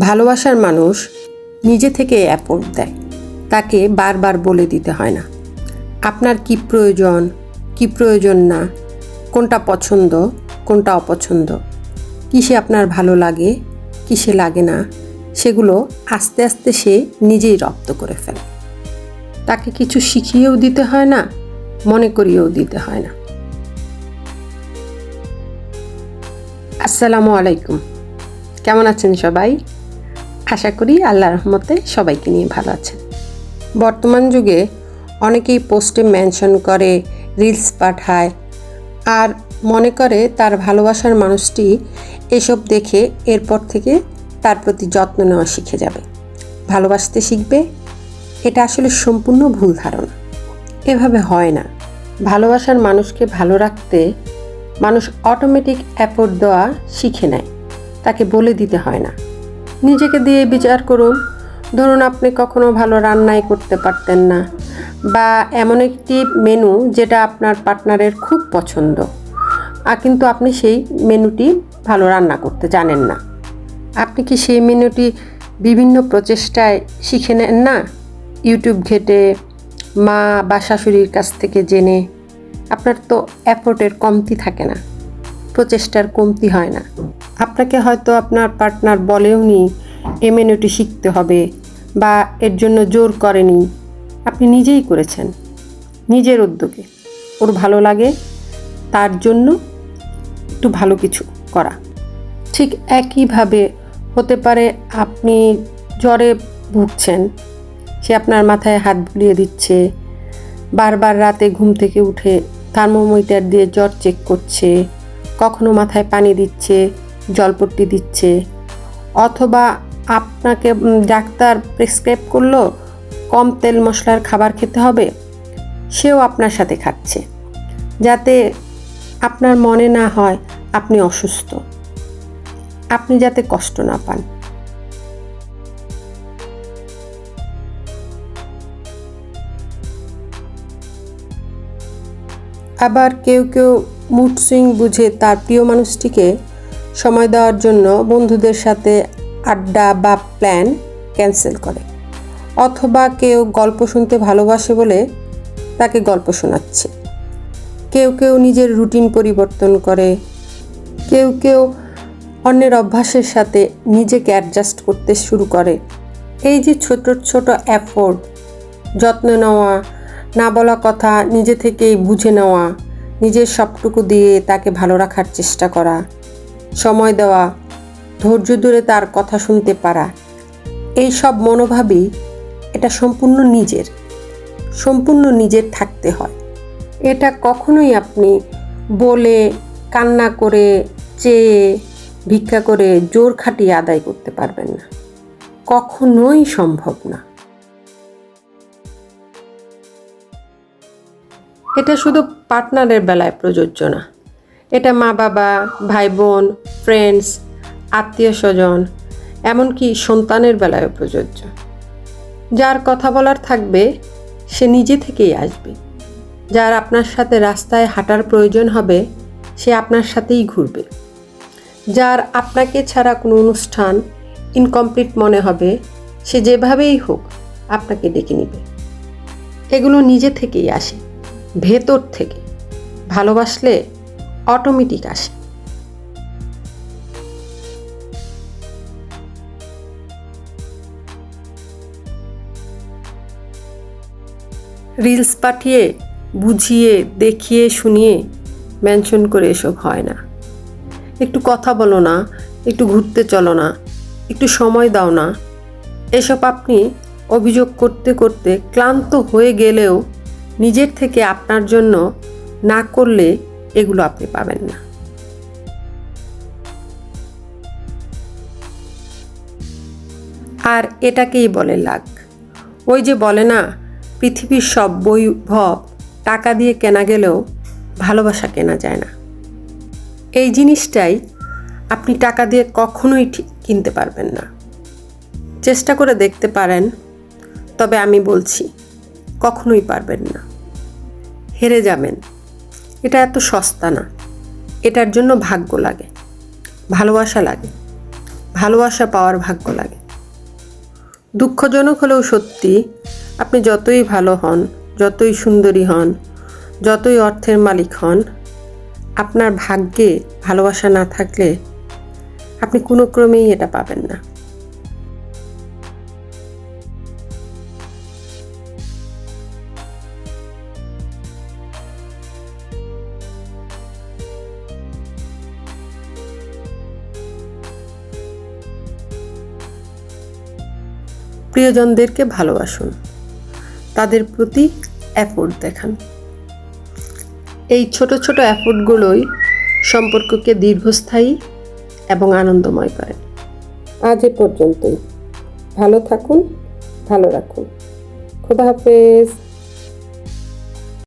ভালোবাসার মানুষ নিজে থেকে অ্যাপোর্ট দেয়। তাকে বারবার বলে দিতে হয় না। আপনার কি প্রয়োজন কি প্রয়োজন না, কোনটা পছন্দ, কোনটা অপছন্দ, কিসে আপনার ভালো লাগে, কিসে লাগে না, সেগুলো আস্তে আস্তে সে নিজেই রপ্ত করে ফেলে। তাকে কিছু শিখিয়েও দিতে হয় না, মনে করিয়েও দিতে হয় না। আসসালামু আলাইকুম। কেমন আছেন সবাই? আশা করি আল্লাহ রহমতে সবাইকে নিয়ে ভালো আছেন। বর্তমান যুগে অনেকেই পোস্টে মেনশন করে, রিলস পাঠায় আর মনে করে তার ভালোবাসার মানুষটি এসব দেখে এরপর থেকে তার প্রতি যত্ন নেওয়া শিখে যাবে। ভালোবাসতে শিখবে, এটা আসলে সম্পূর্ণ ভুল ধারণা। এভাবে হয় না। ভালোবাসার মানুষকে ভালো রাখতে মানুষ অটোমেটিক অ্যাপোর্ট দেওয়া শিখে নেয়। তাকে বলে দিতে হয় না। নিজেকে দিয়ে বিচার করুন। ধরুন আপনি কখনো ভালো রান্নাই করতে পারতেন না বা এমন একটি মেনু যেটা আপনার পার্টনারের খুব পছন্দ। আর কিন্তু আপনি সেই মেনুটি ভালো রান্না করতে জানেন না। আপনি কি সেই মেনুটি বিভিন্ন প্রচেষ্টায় শিখে নেন না? ইউটিউব ঘেটে, মা বা শাশুড়ির কাছ থেকে জেনে। আপনার তো অ্যাফোর্টের কমতি থাকে না। প্রচেষ্টার কমতি হয় না। আপনাকে হয়তো আপনার পার্টনার বলেও নি মেনুটি শিখতে হবে বা এর জন্য জোর করেনি। আপনি নিজেই করেছেন, নিজের উদ্যোগে। ওর ভালো লাগে, তার জন্য একটু ভালো কিছু করা। ঠিক একইভাবে হতে পারে আপনি জ্বরে ভুগছেন, সে আপনার মাথায় হাত বুলিয়ে দিচ্ছে, বারবার রাতে ঘুম থেকে উঠে থার্মোমিটার দিয়ে জ্বর চেক করছে কখনো মাথায় পানি দিচ্ছে, জলপট্টি দিচ্ছে, অথবা আপনাকে ডাক্তার প্রেসক্রাইব করল, কম তেল মশলার খাবার খেতে হবে, সেও আপনার সাথে খাচ্ছে, যাতে আপনার মনে না হয় আপনি অসুস্থ। আপনি যাতে কষ্ট না পান। আবার কেউ কেউ মুড সুইং বুঝে তার প্রিয় মানুষটিকে সময় দেওয়ার জন্য বন্ধুদের সাথে আড্ডা বা প্ল্যান ক্যান্সেল করে। অথবা কেউ গল্প শুনতে ভালোবাসে বলে তাকে গল্প শোনাচ্ছে। কেউ কেউ নিজের রুটিন পরিবর্তন করে। কেউ কেউ অন্যের অভ্যাসের সাথে নিজেকে অ্যাডজাস্ট করতে শুরু করে। এই যে ছোট ছোট অ্যাফোর্ড যত্ন নেওয়া, না বলা কথা নিজে থেকেই বুঝে নেওয়া নিজের সবটুকু দিয়ে তাকে ভালো রাখার চেষ্টা করা, সময় দেওয়া, ধৈর্য ধরে তার কথা শুনতে পারা। এই সব মনোভাবই এটা সম্পূর্ণ নিজের সম্পূর্ণ নিজের থাকতে হয়। এটা কখনোই আপনি বলে, কান্না করে, চেয়ে, ভিক্ষা করে, জোর খাটিয়ে আদায় করতে পারবেন না। কখনোই সম্ভব না। এটা শুধু পার্টনারের বেলায় প্রযোজ্য না। এটা মা বাবা ভাই বোন ফ্রেন্ডস আত্মীয় স্বজন, এমনকি সন্তানের বেলায়ও প্রযোজ্য। যার কথা বলার থাকবে, সে নিজে থেকেই আসবে। যার আপনার সাথে রাস্তায় হাঁটার প্রয়োজন হবে, সে আপনার সাথেই ঘুরবে। যার আপনাকে ছাড়া কোনো অনুষ্ঠান ইনকমপ্লিট মনে হবে, সে যেভাবেই হোক আপনাকে ডেকে নেবে। এগুলো নিজে থেকেই আসে। ভেতর থেকে। ভালোবাসলে অটোমেটিক আসে। রিলস পাঠিয়ে, বুঝিয়ে, দেখিয়ে, শুনিয়ে মেনশন করে এসব হয় না। একটু কথা বলো না, একটু ঘুরতে চলো না, একটু সময় দাও না। এসব আপনি অভিযোগ করতে করতে ক্লান্ত হয়ে গেলেও নিজের থেকে আপনার জন্য না করলে এগুলো আপনি পাবেন না। আর এটাকেই বলে লাগ। ওই যে বলে না, পৃথিবীর সব বৈভব টাকা দিয়ে কেনা গেলেও ভালোবাসা কেনা যায় না। এই জিনিসটাই আপনি টাকা দিয়ে কখনোই কিনতে পারবেন না। চেষ্টা করে দেখতে পারেন, তবে আমি বলছি, কখনোই পারবেন না। হেরে যাবেন। এটা এত সস্তা না। এটার জন্য ভাগ্য লাগে। ভালোবাসা লাগে। ভালোবাসা পাওয়ার ভাগ্য লাগে। দুঃখজনক হলেও সত্যি, আপনি যতই ভালো হন, যতই সুন্দরী হন, যতই অর্থের মালিক হন, আপনার ভাগ্যে ভালোবাসা না থাকলে আপনি কোনো ক্রমেই এটা পাবেন না। প্রিয়জনদেরকে ভালোবাসুন। তাদের প্রতি অ্যাফোর্ট দেখান। এই ছোট ছোট অ্যাফোর্টগুলোই সম্পর্ককে দীর্ঘস্থায়ী এবং আনন্দময় করে। আজ এ পর্যন্তই। ভালো থাকুন, ভালো রাখুন। খোদা হাফেজ।